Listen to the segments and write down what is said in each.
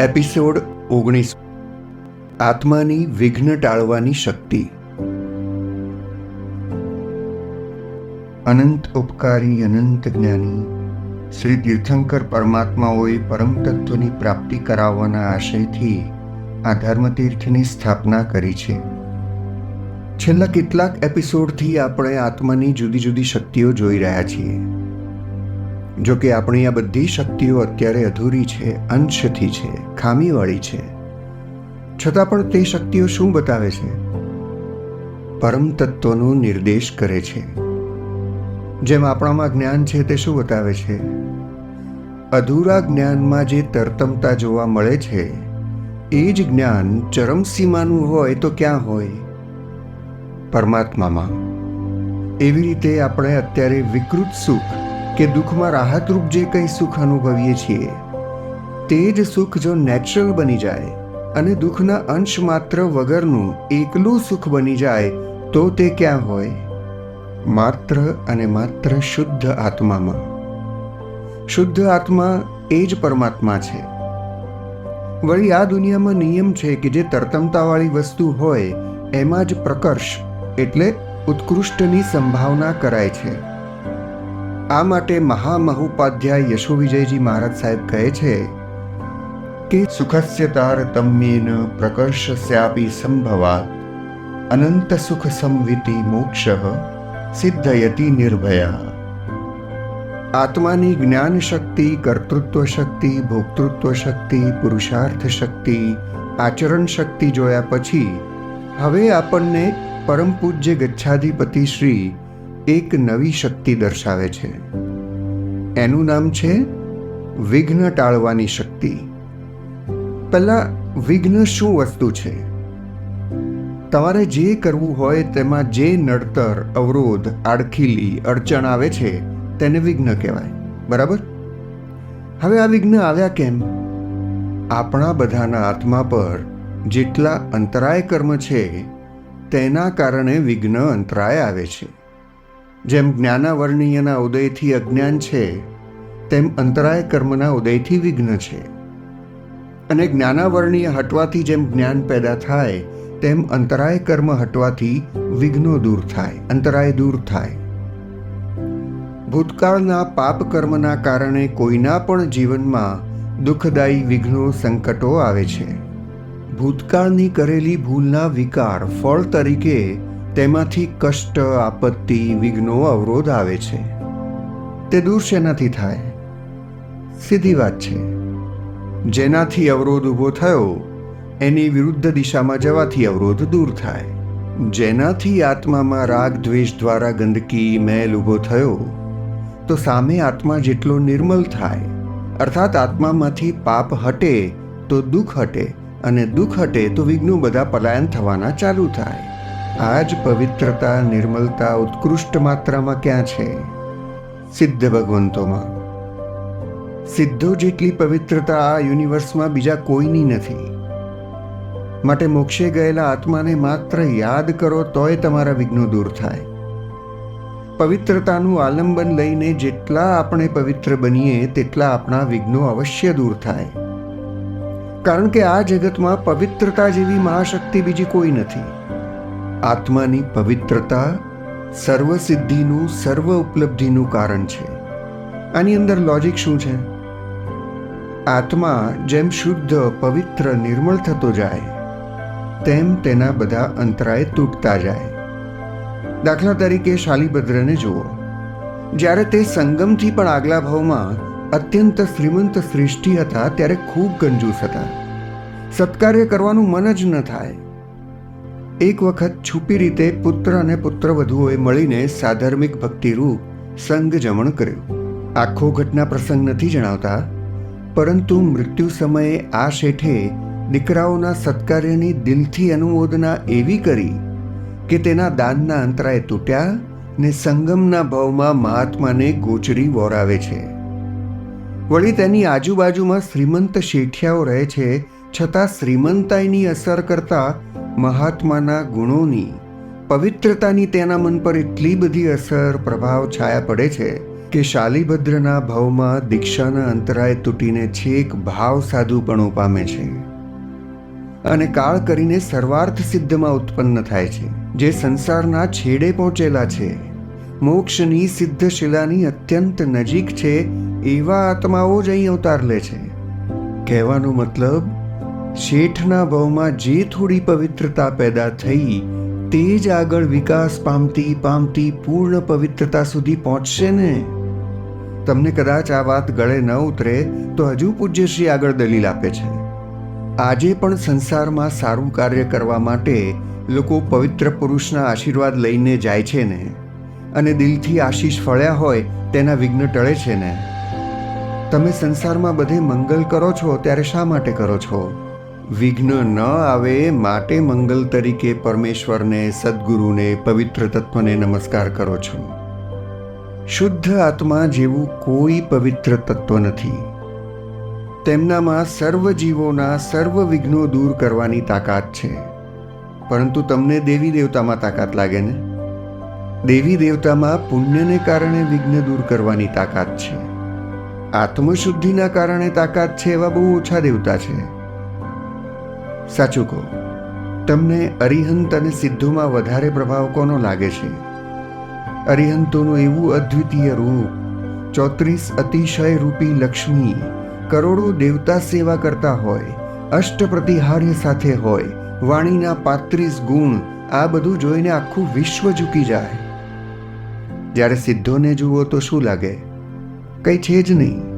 Episode ઓગણીસ. આત્માની વિઘ્ન ટાળવાની શક્તિ. અનંત ઉપકારી, અનંત જ્ઞાની, શ્રી તીર્થંકર પરમાત્માઓએ પરમ તત્વની પ્રાપ્તિ કરાવવાના આશયથી આ ધર્મતીર્થની સ્થાપના કરી છે. છેલ્લા કેટલાક એપિસોડથી આપણે આત્માની જુદી જુદી શક્તિઓ જોઈ રહ્યા છીએ. જો કે આપણી આ બધી શક્તિઓ અત્યારે અધૂરી છે, અંશથી છે, ખામીવાળી છે. છતાં પણ તે શક્તિઓ શું બતાવે છે? પરમ તત્વનો નિર્દેશ કરે છે. જેમ આપણામાં જ્ઞાન છે તે શું બતાવે છે? અધૂરા જ્ઞાનમાં જે તરતમતા જોવા મળે છે, એ જ જ્ઞાન ચરમસીમાનું હોય તો ક્યાં હોય? પરમાત્મામાં. એવી રીતે આપણે અત્યારે વિકૃત સુખ કે દુઃખમાં રાહતરૂપ જે કંઈ સુખ અનુભવીએ છીએ, તે જ સુખ જો નેચરલ બની જાય અને દુઃખના અંશ માત્ર વગરનું એકલું સુખ બની જાય, તો તે ક્યાં હોય? માત્ર અને માત્ર શુદ્ધ આત્મામાં. શુદ્ધ આત્મા એ જ પરમાત્મા છે. વળી આ દુનિયામાં નિયમ છે કે જે તરતમતાવાળી વસ્તુ હોય, એમાં જ પ્રકર્ષ એટલે ઉત્કૃષ્ટની સંભાવના કરાય છે. આ માટે મહામહોપાધ્યાય યશો વિજયજી મહારાજ સાહેબ કહે છે કે સુખસ્ય તારતમ્યેન પ્રકર્ષસ્યાપી સંભવાત. અનંત સુખ સંવિતિ મોક્ષ સિદ્ધયતિ નિર્ભયા. આત્માની જ્ઞાન શક્તિ, કર્તૃત્વ શક્તિ, ભોક્તૃત્વ શક્તિ, પુરુષાર્થ શક્તિ, આચરણ શક્તિ જોયા પછી, હવે આપણને પરમ પૂજ્ય ગચ્છાધિપતિ શ્રી એક નવી શક્તિ દર્શાવે છે. એનું નામ છે વિઘ્ન ટાળવાની શક્તિ. પહેલાં વિઘ્ન શું વસ્તુ છે? તમારે જે કરવું હોય તેમાં જે નડતર, અવરોધ, આડખીલી, અડચણ આવે છે, તેને વિઘ્ન કહેવાય. બરાબર? હવે આ વિઘ્ન આવ્યા કેમ? આપણા બધાના આત્મા પર જેટલા અંતરાય કર્મ છે, તેના કારણે વિઘ્ન અંતરાય આવે છે. જેમ જ્ઞાનાવર્ણીયના ઉદયથી અજ્ઞાન છે, તેમ અંતરાય કર્મના ઉદયથી વિઘ્ન છે. અને જ્ઞાનાવર્ણીય હટવાથી જેમ જ્ઞાન પેદા થાય, તેમ અંતરાય કર્મ હટવાથી વિઘ્નો દૂર થાય, અંતરાય દૂર થાય. ભૂતકાળના પાપ કર્મના કારણે કોઈના પણ જીવનમાં દુઃખદાયી વિઘ્નો સંકટો આવે છે. ભૂતકાળની કરેલી ભૂલના વિકાર ફળ તરીકે તેમાંથી કષ્ટ, આપત્તિ, વિઘ્નો, અવરોધ આવે છે. તે દૂર શેનાથી થાય? સીધી વાત છે. જેનાથી અવરોધ ઊભો થયો, એની વિરુદ્ધ દિશામાં જવાથી અવરોધ દૂર થાય. જેનાથી આત્મામાં રાગ, દ્વેષ દ્વારા ગંદકી, મેલ ઊભો થયો, તો સામે આત્મા જેટલો નિર્મલ થાય. અર્થાત આત્મામાંથી પાપ હટે, તો દુઃખ હટે, અને દુઃખ હટે, તો વિઘ્નો બધા પલાયન થવાના ચાલુ થાય. આ જ પવિત્રતા, નિર્મલતા, ઉત્કૃષ્ટ માત્રામાં ક્યાં છે? સિદ્ધ ભગવંતોમાં. સિદ્ધો જેટલી પવિત્રતા આ યુનિવર્સમાં બીજા કોઈની નથી. માટે મોક્ષે ગયેલા આત્માને માત્ર યાદ કરો તોય તમારા વિઘ્નો દૂર થાય. પવિત્રતાનું આલંબન લઈને જેટલા આપણે પવિત્ર બનીએ, તેટલા આપણા વિઘ્નો અવશ્ય દૂર થાય. કારણ કે આ જગતમાં પવિત્રતા જેવી મહાશક્તિ બીજી કોઈ નથી. આત્માની પવિત્રતા સર્વસિદ્ધિનું, સર્વ ઉપલબ્ધિનું કારણ છે. આની અંદર લોજિક શું છે? આત્મા જેમ શુદ્ધ, પવિત્ર, નિર્મળ થતો જાય, તેમ તેના બધા અંતરાય તૂટતા જાય. દાખલા તરીકે શાલીભદ્રને જુઓ. જ્યારે તે સંગમથી પણ આગલા ભાવમાં અત્યંત શ્રીમંત સૃષ્ટિ હતા, ત્યારે ખૂબ કંજૂસ હતા. સત્કાર્ય કરવાનું મન જ ન થાય. એક વખત છુપી રીતે પુત્ર અને પુત્રવધુઓએ મળીને સાધર્મિક ભક્તિરૂપ સંગ જમણ કર્યું. આખો ઘટના પ્રસંગ નથી જણાવતા, પરંતુ મૃત્યુ સમયે આ શેઠે દીકરાઓના સત્કાર્યની દિલથી અનુમોદના એવી કરી કે તેના દાનના અંતરાય તૂટ્યા ને સંગમના ભાવમાં મહાત્માને ગોચરી વોરાવે છે. વળી તેની આજુબાજુમાં શ્રીમંત શેઠિયાઓ રહે છે, છતાં શ્રીમંતાઈની અસર કરતા મહાત્માના ગુણોની, પવિત્રતાની તેના મન પર એટલી બધી અસર, પ્રભાવ, છાયા પડે છે કે શાલીભદ્રના ભાવમાં દીક્ષાના અંતરાય તૂટીને છેક ભાવ સાધુપણું પામે છે. અને કાળ કરીને સર્વાર્થ સિદ્ધમાં ઉત્પન્ન થાય છે. જે સંસારના છેડે પહોંચેલા છે. મોક્ષની સિદ્ધ શિલાની અત્યંત નજીક છે, એવા આત્માઓ જ અહીં અવતાર લે છે. કહેવાનો મતલબ શેઠના ભાવમાં જે થોડી પવિત્રતા પેદા થઈ, તે જ આગળ વિકાસ પામતી પામતી પૂર્ણ પવિત્રતા સુધી પહોંચશે ને? તમને કદાચ આ વાત ગળે ન ઉતરે, તો હજુ પૂજ્યશ્રી આગળ દલીલ આપે છે. આજે પણ સંસારમાં સારું કાર્ય કરવા માટે લોકો પવિત્ર પુરુષના આશીર્વાદ લઈને જાય છે ને? અને દિલથી આશીષ ફળ્યા હોય, તેના વિઘ્ન ટળે છે ને? તમે સંસારમાં બધે મંગલ કરો છો, ત્યારે શા માટે કરો છો? વિઘ્ન ન આવે માટે મંગલ તરીકે પરમેશ્વરને, સદગુરુને, પવિત્ર તત્વને નમસ્કાર કરો છો. શુદ્ધ આત્મા જેવું કોઈ પવિત્ર તત્વ નથી. તેમનામાં સર્વ જીવોના સર્વ વિઘ્નો દૂર કરવાની તાકાત છે. પરંતુ તમને દેવી દેવતામાં તાકાત લાગે ને? દેવી દેવતામાં પુણ્યને કારણે વિઘ્ન દૂર કરવાની તાકાત છે. આત્મશુદ્ધિના કારણે તાકાત છે એવા બહુ ઓછા દેવતા છે. સાચું કહો. તમને અરિહંત અને સિદ્ધોમાં વધારે પ્રભાવ કોનો લાગે છે? અરિહંતોનું એવું અદ્વિતીય રૂપ, ચોત્રીસ અતિશય રૂપી લક્ષ્મી, કરોડો દેવતા સેવા કરતા હોય અષ્ટ પ્રતિહાર્ય સાથે હોય, વાણીના પાંત્રીસ ગુણ, આ બધું જોઈને આખું વિશ્વ ઝૂકી જાય. જ્યારે સિદ્ધોને જુઓ તો શું લાગે? કંઈ છે જ નહીં.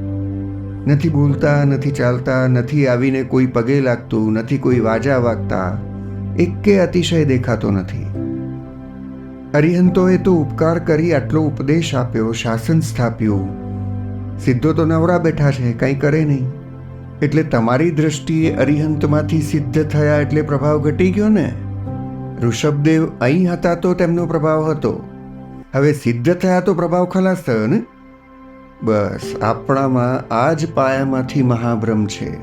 નથી બોલતા, નથી ચાલતા, નથી આવીને કોઈ પગે લાગતું, નથી કોઈ વાજા વાગતા, એકે અતિશય દેખાતો નથી. અરિહંતોએ તો ઉપકાર કરી આટલો ઉપદેશ આપ્યો, શાસન સ્થાપ્યું. સિદ્ધો તો નવરા બેઠા છે, કંઈ કરે નહીં. એટલે તમારી દ્રષ્ટિએ અરિહંતમાંથી સિદ્ધ થયા એટલે પ્રભાવ ઘટી ગયો ને? ઋષભદેવ અહીં હતા તો તેમનો પ્રભાવ હતો. હવે સિદ્ધ થયા તો પ્રભાવ ખલાસ થયો ને? બસ, આપણામાં આ જ પાયામાંથી મહાભ્રમ છે.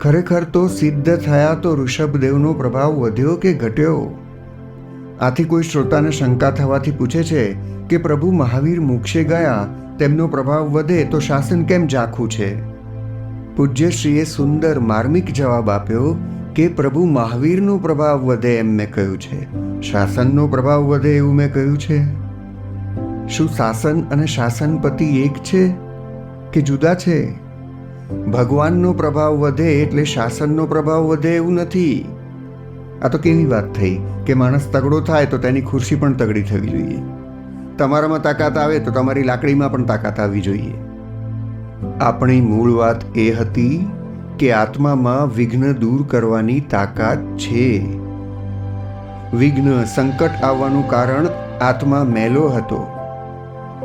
ખરેખર તો સિદ્ધ થયા તો ઋષભદેવનો પ્રભાવ વધ્યો કે ઘટ્યો? આથી કોઈ શ્રોતાને શંકા થવાથી પૂછે છે કે પ્રભુ મહાવીર મોક્ષે ગયા, તેમનો પ્રભાવ વધે તો શાસન કેમ ઝાખું છે? પૂજ્યશ્રીએ સુંદર માર્મિક જવાબ આપ્યો કે પ્રભુ મહાવીરનો પ્રભાવ વધે એમ મેં કહ્યું છે. શાસનનો પ્રભાવ વધે એવું મેં કહ્યું છે? શું શાસન અને શાસનપતિ એક છે કે જુદા છે? ભગવાનનો પ્રભાવ વધે એટલે શાસનનો પ્રભાવ વધે એવું નથી. આ તો કેવી વાત થઈ કે માણસ તગડો થાય તો તેની ખુરશી પણ તગડી થવી જોઈએ. તમારામાં તાકાત આવે તો તમારી લાકડીમાં પણ તાકાત આવવી જોઈએ. આપણી મૂળ વાત એ હતી કે આત્મામાં વિઘ્ન દૂર કરવાની તાકાત છે. વિઘ્ન સંકટ આવવાનું કારણ આત્મા મેલો હતો.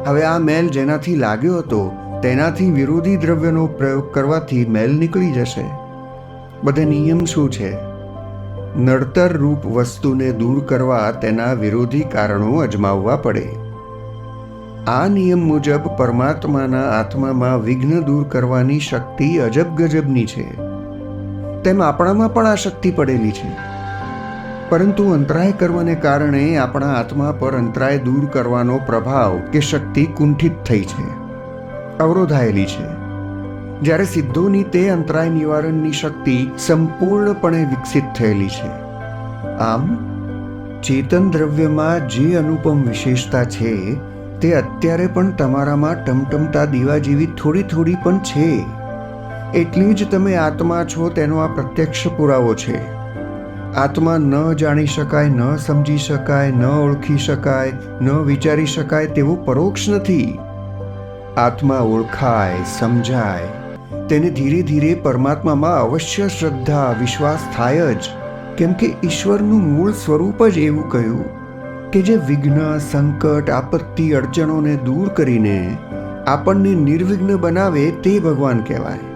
હવે આ મેલ જેનાથી લાગ્યો હતો, તેનાથી વિરોધી દ્રવ્યનો પ્રયોગ કરવાથી મેલ નીકળી જશે. બધે નિયમ શું છે? નડતર રૂપ વસ્તુને દૂર કરવા તેના વિરોધી કારણો અજમાવવા પડે. આ નિયમ મુજબ પરમાત્માના આત્મામાં વિઘ્ન દૂર કરવાની શક્તિ અજબ ગજબની છે. તેમ આપણામાં પણ આ શક્તિ પડેલી છે. પરંતુ અંતરાય કરવાને કારણે આપણા આત્મા પર અંતરાય દૂર કરવાનો પ્રભાવ કે શક્તિ કુંઠિત થઈ છે, અવરોધાયેલી છે. જ્યારે સિદ્ધોની તે અંતરાય નિવારણની શક્તિ સંપૂર્ણપણે વિકસિત થયેલી છે. આમ, ચેતન દ્રવ્યમાં જે અનુપમ વિશેષતા છે, તે અત્યારે પણ તમારામાં ટમટમતા દીવા જેવી થોડી થોડી પણ છે. એટલી જ તમે આત્મા છો, તેનો આ પ્રત્યક્ષ પુરાવો છે. આત્મા ન જાણી શકાય, ન સમજી શકાય, ન ઓળખી શકાય, ન વિચારી શકાય તેવો પરોક્ષ નથી. આત્મા ઓળખાય, સમજાય. તેને ધીરે ધીરે પરમાત્મામાં અવશ્ય શ્રદ્ધા, વિશ્વાસ થાય જ. કેમ કે ઈશ્વરનું મૂળ સ્વરૂપ જ એવું કહ્યું કે જે વિઘ્ન, સંકટ, આપત્તિ, અડચણોને દૂર કરીને આપણને નિર્વિઘ્ન બનાવે તે ભગવાન કહેવાય.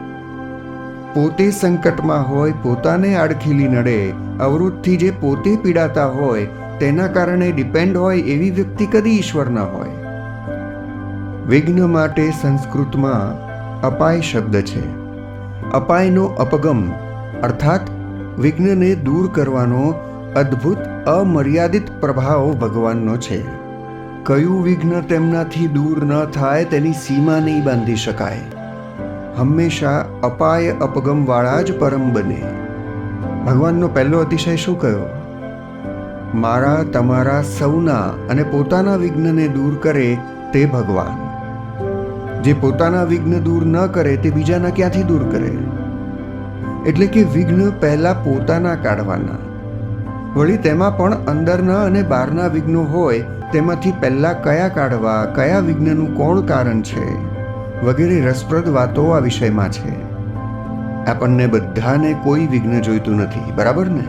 પોતે સંકટમાં હોય, પોતાને આડખીલી નડે, અવરોધથી જે પોતે પીડાતા હોય, તેના કારણે ડિપેન્ડ હોય એવી વ્યક્તિ કદી ઈશ્વર ન હોય. વિઘ્ન માટે સંસ્કૃતમાં અપાય શબ્દ છે. અપાયનો અપગમ, અર્થાત વિઘ્નને દૂર કરવાનો અદ્ભુત, અમર્યાદિત પ્રભાવ ભગવાનનો છે. કયું વિઘ્ન તેમનાથી દૂર ન થાય તેની સીમા નહીં બાંધી શકાય. હંમેશા અપાય અપગમવાળા જ પરમ બને. ભગવાનનો પહેલો અતિશય શું કયો? મારા, તમારા, સૌના અને પોતાના વિઘ્નને દૂર કરે તે ભગવાન. જે પોતાના વિઘ્ન દૂર ન કરે તે બીજાના ક્યાંથી દૂર કરે? એટલે કે વિઘ્ન પહેલાં પોતાના કાઢવાના. વળી તેમાં પણ અંદરના અને બહારના વિઘ્નો હોય, તેમાંથી પહેલાં કયા કાઢવા, કયા વિઘ્નનું કોણ કારણ છે? વગેરે રસપ્રદ વાતો આ વિષયમાં છે. આપણને બધાને કોઈ વિઘ્ન જોઈતું નથી, બરાબર ને?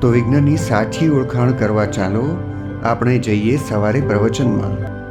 તો વિઘ્નની સાચી ઓળખાણ કરવા ચાલો, આપણે જઈએ સવારે પ્રવચનમાં.